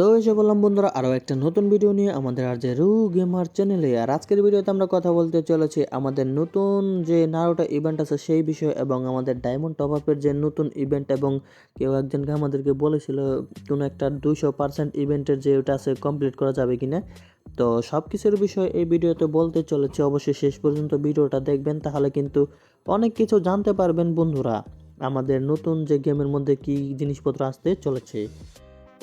তো এসে বললাম বন্ধুরা, আরও একটা নতুন ভিডিও নিয়ে আমাদের আর যে রু গেমার চ্যানেলে আর আজকের ভিডিওতে আমরা কথা বলতে চলেছি আমাদের নতুন যে নারোটা ইভেন্ট আছে সেই বিষয়ে এবং আমাদের ডায়মন্ড টপ আপের যে নতুন ইভেন্ট এবং কেউ একজনকে আমাদেরকে বলেছিল কোনো একটা দুশো পার্সেন্ট ইভেন্টের যে ওটা আছে কমপ্লিট করা যাবে কিনা। তো সব কিছুর বিষয়ে এই ভিডিওতে বলতে চলেছে। অবশ্যই শেষ পর্যন্ত ভিডিওটা দেখবেন, তাহলে কিন্তু অনেক কিছু জানতে পারবেন বন্ধুরা। আমাদের নতুন যে গেমের মধ্যে কি জিনিসপত্র আসতে চলেছে।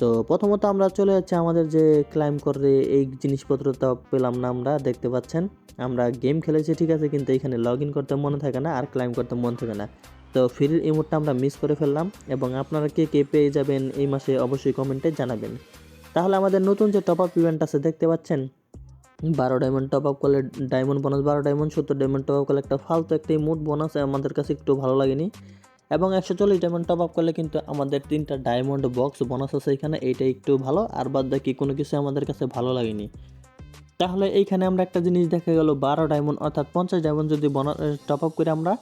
তো প্রথমত আমরা চলে যাচ্ছি আমাদের যে ক্লাইম করে এই জিনিসপত্রটা পেলাম না আমরা, দেখতে পাচ্ছেন? আমরা গেম খেলেছি, ঠিক আছে, কিন্তু এখানে লগ ইন করতে মনে থাকে না আর ক্লাইম করতে মনে থাকে না। তো ফ্রির ইমোটটা আমরা মিস করে ফেললাম এবং আপনারা কে কে পেয়ে যাবেন এই মাসে অবশ্যই কমেন্টে জানাবেন। তাহলে আমাদের নতুন যে টপ আপ ইভেন্ট আছে, দেখতে পাচ্ছেন? বারো ডায়মন্ড টপ আপ করলে ডায়মন্ড বোনাস বারো ডায়মন্ড সত্তর ডায়মন্ড টপ আপ করলে একটা ফালতু একটা মুড বোনাস আমাদের কাছে একটু ভালো লাগেনি। এবং একশো চল্লিশ ডায়মন্ড টপ আপ করলে কিন্তু আমাদের তিনটা ডায়মন্ড বক্স বোনাস আছে এখানে। এইটা একটু ভালো, আর বাদ বাকি কোনো কিছু আমাদের কাছে ভালো লাগেনি। তাহলে এইখানে আমরা একটা জিনিস দেখা গেল, বারো ডায়মন্ড অর্থাৎ পঞ্চাশ ডায়মন্ড যদি বোনাস টপ আপ করে আমরা,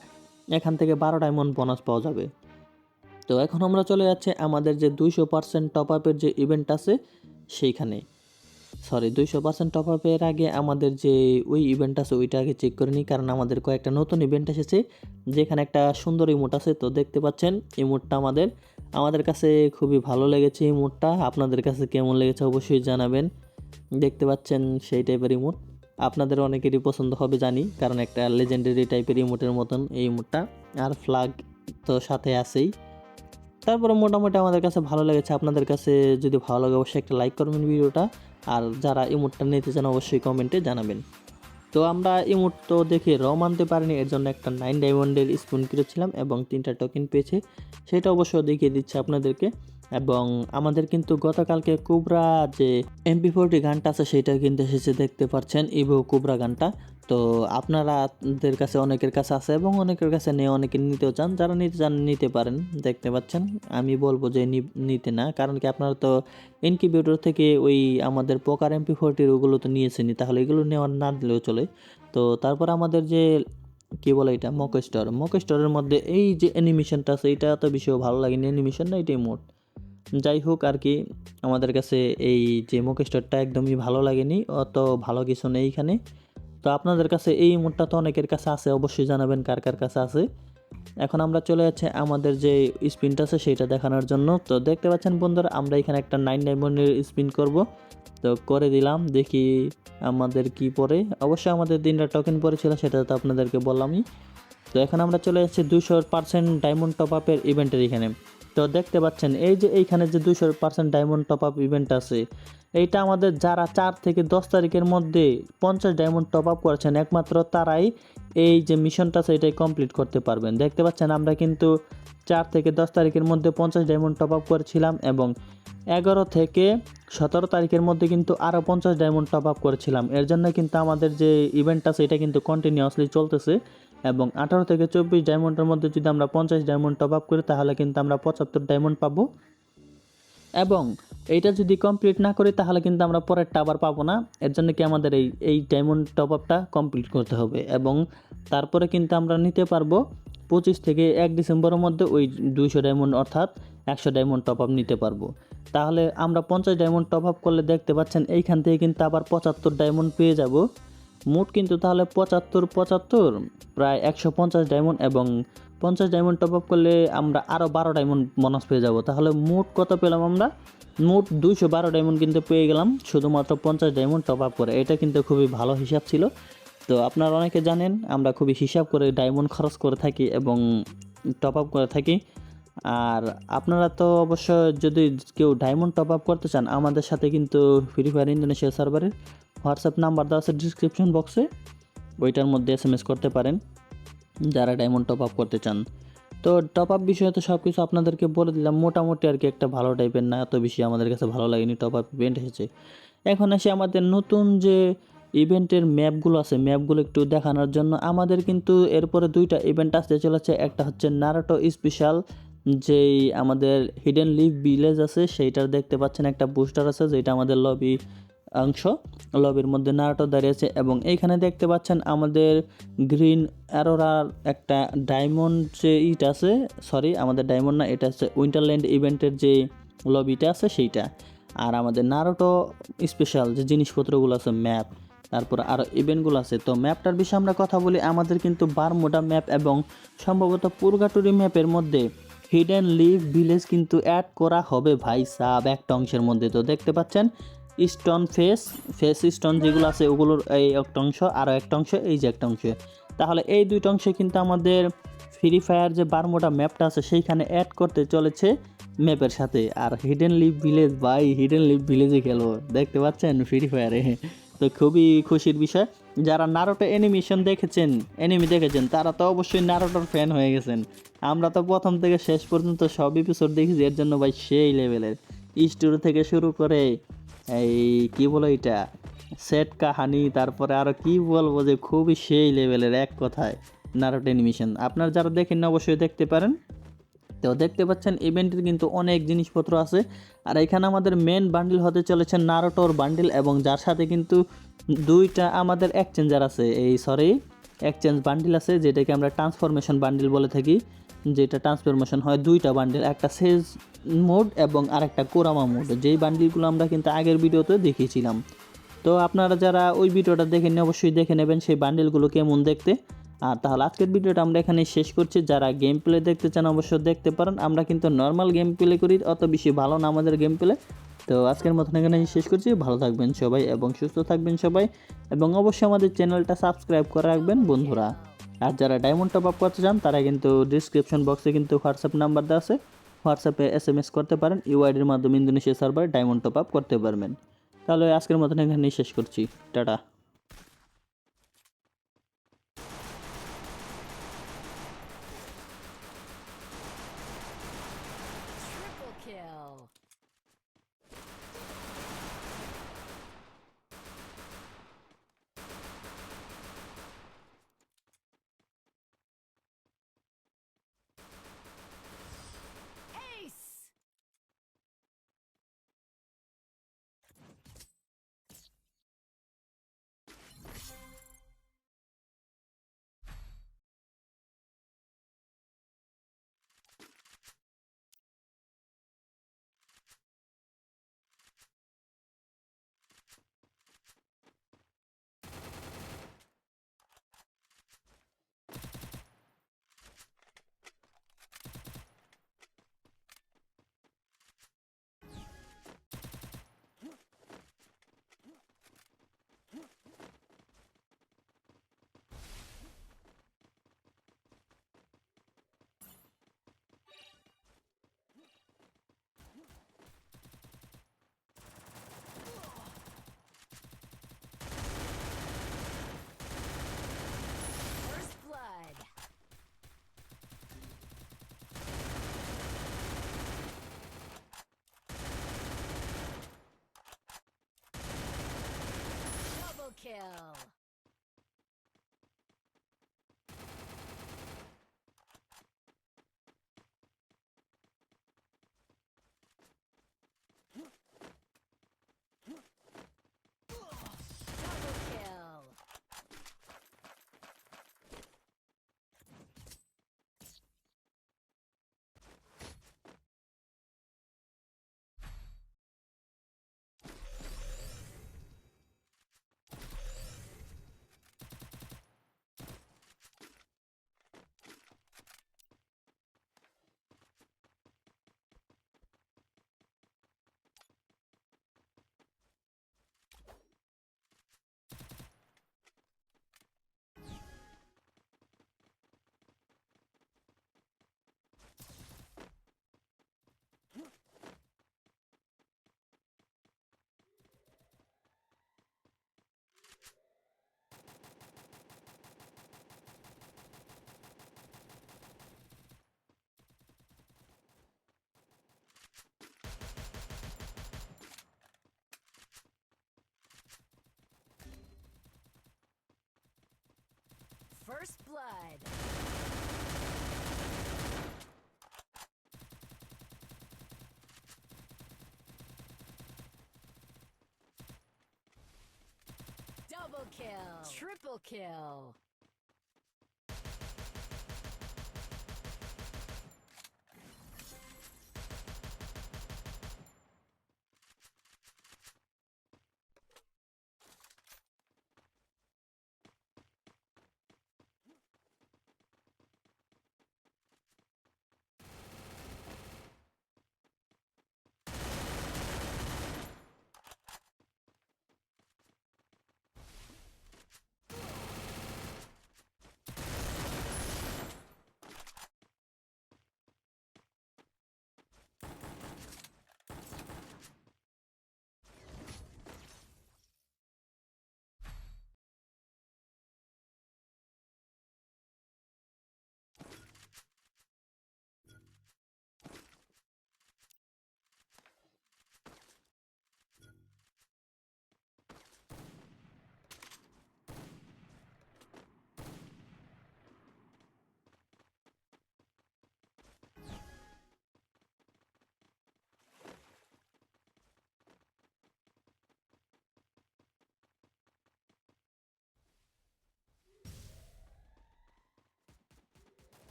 এখান থেকে বারো ডায়মন্ড বোনাস পাওয়া যাবে। তো এখন আমরা চলে যাচ্ছি আমাদের যে দুইশো পার্সেন্ট টপ আপের যে ইভেন্ট আছে, সেইখানে। সরি দুইশো পার্সেন্ট টপ আপের আগে আমাদের যে ওই ইভেন্ট আছে, ওইটা আগে চেক করে নিই, কারণ আমাদের কয়েকটা নতুন ইভেন্ট এসেছে, যেখানে একটা সুন্দর ইমোট আছে। তো দেখতে পাচ্ছেন ইমোটটা আমাদের আমাদের কাছে খুবই ভালো লেগেছে ইমোটটা আপনাদের কাছে কেমন লেগেছে অবশ্যই জানাবেন। দেখতে পাচ্ছেন সেই টাইপের ইমোট আপনাদের অনেকেরই পছন্দ হবে, জানি, কারণ একটা লেজেন্ডারি টাইপের ইমোটের মতন এই ইমোটটা আর ফ্লাগ তো সাথে আছেই। তারপরে মোটামুটি আমাদের কাছে ভালো লেগেছে। আপনাদের কাছে যদি ভালো লাগে, অবশ্যই একটা লাইক করবেন ভিডিওটা। আর যারা ইমোটটা নিতে চান, অবশ্যই কমেন্টে জানাবেন। তো আমরা ইমোট তো দেখে র মানতে পারিনি, এর জন্য একটা নাইন ডায়মন্ডের স্পুন কিনেছিলাম এবং তিনটা টোকেন পেয়েছে। সেটা অবশ্য দেখিয়ে দিচ্ছে আপনাদেরকে। এবং আমাদের কিন্তু গতকালকে কুবরা যে এমপি ফোরটি গানটা আছে, সেটা কিন্তু এসেছে, দেখতে পাচ্ছেন। ইভো কুবরা গানটা। তো আপনারাদের কাছে অনেকের কাছে আছে এবং অনেকের কাছে নেই অনেকে নিতেও চান। যারা নিতে চান নিতে পারেন, দেখতে পাচ্ছেন। আমি বলব যে নিতে না, কারণ কি আপনারা তো ইনকিউবেটর থেকে ওই আমাদের পোকার এমপি ফোরটির ওগুলো তো নিয়েছেনই, তাহলে এগুলো নেওয়ার না দিলেও চলে। তো তারপর আমাদের যে, কি বলে এটা, মকস্টার। মকস্টারের মধ্যে এই যে অ্যানিমেশনটা আছে, এটা তো বেশি ভালো লাগেনি। অ্যানিমেশন না, এটাই মোট। যাই হোক আর কি, আমাদের কাছে এই যে মকস্টারটা একদমই ভালো লাগেনি, অত ভালো কিছু নেই এখানে। তো আপনাদের কাছে এই মোডটা তো অনেকের কাছে আছে, অবশ্যই জানাবেন কার কার কাছে আছে। এখন আমরা চলে যাচ্ছি আমাদের যে স্পিনটা আছে সেটা দেখানোর জন্য। তো দেখতে পাচ্ছেন বন্ধুরা, আমরা এখানে একটা নাইন ডায়মন্ডের স্পিন করব। তো করে দিলাম, দেখি আমাদের কি পরে অবশ্যই আমাদের দিনটা টোকেন পড়েছিল, সেটা তো আপনাদেরকে বললামই। তো এখন আমরা চলে যাচ্ছি দুশো পার্সেন্ট ডায়মন্ড টপ আপের ইভেন্টের এখানে। তো দেখতে পাচ্ছেন, এই যে এইখানে যে দুশো percent diamond top up event আছে, এইটা আমাদের যারা চার থেকে দশ তারিখের মধ্যে পঞ্চাশ ডায়মন্ড টপ আপ করেছেন, একমাত্র তারাই এই যে মিশনটা আছে, এটাই কমপ্লিট করতে পারবেন। দেখতে পাচ্ছেন, আমরা কিন্তু চার থেকে দশ তারিখের মধ্যে পঞ্চাশ ডায়মন্ড টপ আপ করেছিলাম এবং এগারো থেকে সতেরো তারিখের মধ্যে কিন্তু আরও পঞ্চাশ ডায়মন্ড টপ আপ করেছিলাম। এর জন্য কিন্তু আমাদের যে ইভেন্ট আছে, এটা কিন্তু কন্টিনিউয়াসলি চলতেছে। এবং আঠারো থেকে চব্বিশ ডায়মন্ডের মধ্যে যদি আমরা পঞ্চাশ ডায়মন্ড টপ আপ করি, তাহলে কিন্তু আমরা পঁচাত্তর ডায়মন্ড পাবো। এবং এইটা যদি কমপ্লিট না করি, তাহলে কিন্তু আমরা পরেরটা আবার পাবো না। এর জন্য কি আমাদের এই এই ডায়মন্ড টপ আপটা কমপ্লিট করতে হবে। এবং তারপরে কিন্তু আমরা নিতে পারব পঁচিশ থেকে এক ডিসেম্বরের মধ্যে ওই দুইশো ডায়মন্ড অর্থাৎ একশো ডায়মন্ড টপ আপ নিতে পারব। তাহলে আমরা পঞ্চাশ ডায়মন্ড টপ আপ করলে দেখতে পাচ্ছেন, এইখান থেকে কিন্তু আবার পঁচাত্তর ডায়মন্ড পেয়ে যাব। মোট কিন্তু তাহলে পঁচাত্তর পঁচাত্তর, প্রায় একশো পঞ্চাশ ডায়মন্ড এবং পঞ্চাশ ডায়মন্ড টপ আপ করলে আমরা আরও বারো ডায়মন্ড বোনাস পেয়ে যাব। তাহলে মোট কত পেলাম আমরা? মোট দুইশো বারো ডায়মন্ড কিন্তু পেয়ে গেলাম, শুধুমাত্র পঞ্চাশ ডায়মন্ড টপ আপ করে। এটা কিন্তু খুবই ভালো হিসাব ছিল। তো আপনারা অনেকে জানেন, আমরা খুবই হিসাব করে ডায়মন্ড খরচ করে থাকি এবং টপ আপ করে থাকি। আর আপনারা তো অবশ্য যদি কেউ ডায়মন্ড টপ আপ করতে চান, আমাদের সাথে কিন্তু ফ্রি ফায়ার ইন্দোনেশিয়া সার্ভারের হোয়াটসঅ্যাপ নাম্বার দেওয়া আছে ডিসক্রিপশন বক্সে ওইটার মধ্যে এস এম এস করতে পারেন, যারা ডায়মন্ড টপ আপ করতে চান। তো টপ আপ বিষয়ে তো সব কিছু আপনাদেরকে বলে দিলাম, মোটামুটি আর কি একটা ভালো টাইপের না, এত বেশি আমাদের কাছে ভালো লাগেনি টপ আপ ইভেন্ট এসেছে। এখন আসি আমাদের নতুন যে ইভেন্টের ম্যাপগুলো আছে ম্যাপগুলো একটু দেখানোর জন্য আমাদের কিন্তু এরপরে দুইটা ইভেন্ট আসতে চলেছে। একটা হচ্ছে নারাটো স্পেশাল যেই আমাদের হিডেন লিভ ভিলেজ আছে, সেইটার দেখতে পাচ্ছেন একটা বুস্টার আছে, যেটা আমাদের লবি অংশ লবির মধ্যে নারাটো দাঁড়িয়ে আছে এবং এইখানে দেখতে পাচ্ছেন আমাদের গ্রিন অ্যারোরার একটা ডায়মন্ড যে ইট আছে, সরি, আমাদের ডায়মন্ড না, এটা হচ্ছে উইন্টারল্যান্ড ইভেন্টের যে লবিটা আছে সেইটা। আর আমাদের নারোটো স্পেশাল যে জিনিসপত্রগুলো আছে, ম্যাপ। তারপর আরও ইভেন্টগুলো আছে। তো ম্যাপটার বিষয়ে আমরা কথা বলি, আমাদের কিন্তু বারমোডা ম্যাপ এবং সম্ভবত পুরগাটুরি ম্যাপের মধ্যে হিডেন লিভ ভিলেজ কিন্তু অ্যাড করা হবে ভাই সাব একটা অংশের মধ্যে। তো দেখতে পাচ্ছেন স্টোন ফেস ফেস স্টোন যেগুলো আছে, ওগুলোর এই একটা অংশ আরও একটা অংশ, এই যে একটা অংশ। তাহলে এই দুইটা অংশে কিন্তু আমাদের ফ্রি ফায়ার যে বারমোটা ম্যাপটা আছে, সেইখানে অ্যাড করতে চলেছে ম্যাপের সাথে। আর হিডেন লিভ ভিলেজ ভাই হিডেন লিভ ভিলেজে খেলো। দেখতে পাচ্ছেন ফ্রি ফায়ারে তো খুবই খুশির বিষয়। যারা নারোটো অ্যানিমেশন দেখেছেন অ্যানিমি দেখেছেন, তারা তো অবশ্যই নারোটোর ফ্যান হয়ে গেছেন। আমরা তো প্রথম থেকে শেষ পর্যন্ত সব এপিসোড দেখেছি, এর জন্য ভাই সেই লেভেলের স্টোরি থেকে শুরু করে এই কি বলো এটা? সেট কাহানি, তারপরে আরও কি বলব যে খুবই সেই লেভেলের এক কথায় নারোটো অ্যানিমেশন আপনারা যারা দেখেন অবশ্যই দেখতে পারেন। তো দেখতে পাচ্ছেন ইভেন্টের কিন্তু অনেক জিনিসপত্র আছে। আর এখানে আমাদের মেন বান্ডিল হতে চলেছে নারোটোর বান্ডিল এবং যার সাথে কিন্তু দুইটা আমাদের এক্সচেঞ্জার আছে। এই সরি এক্সচেঞ্জ বান্ডিল আছে, যেটাকে আমরা ট্রান্সফরমেশন বান্ডিল বলে থাকি। যেটা ট্রান্সফরমেশন হয় দুইটা বান্ডিল একটা সেজ মোড এবং আরেকটা কোরামা মোড যেই বান্ডিলগুলো আমরা কিন্তু আগের ভিডিওতে দেখিয়েছিলাম। তো আপনারা যারা ওই ভিডিওটা দেখেননি অবশ্যই দেখে নেবেন সেই বান্ডিলগুলো কেমন দেখতে। আর তাহলে আজকের ভিডিওটা আমরা এখানে শেষ করছি। যারা গেম প্লে দেখতে চান, অবশ্যই দেখতে পারেন। আমরা কিন্তু নর্মাল গেম প্লে করি, অত বেশি ভালো না আমাদের গেম প্লে তো আজকের মতন এখানে শেষ করছি। ভালো থাকবেন সবাই এবং সুস্থ থাকবেন সবাই। এবং অবশ্যই আমাদের চ্যানেলটা সাবস্ক্রাইব করে রাখবেন বন্ধুরা। আর যারা ডায়মন্ড টপ আপ করতে চান, তারা কিন্তু ডিসক্রিপশন বক্সে কিন্তু হোয়াটসঅ্যাপ নাম্বার দেওয়া আছে। হোয়াটসঅ্যাপে এস এম এস করতে পারেন ইউআইডির মাধ্যমে ইন্দোনেশিয়া সার্ভারে ডায়মন্ড টপ আপ করতে পারবেন। তাহলে আজকের মতন এখানেই শেষ করছি। Tata. Kill. Double kill. First blood. Double kill. Triple kill.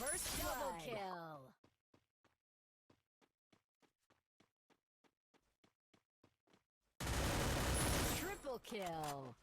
First double kill. Triple kill.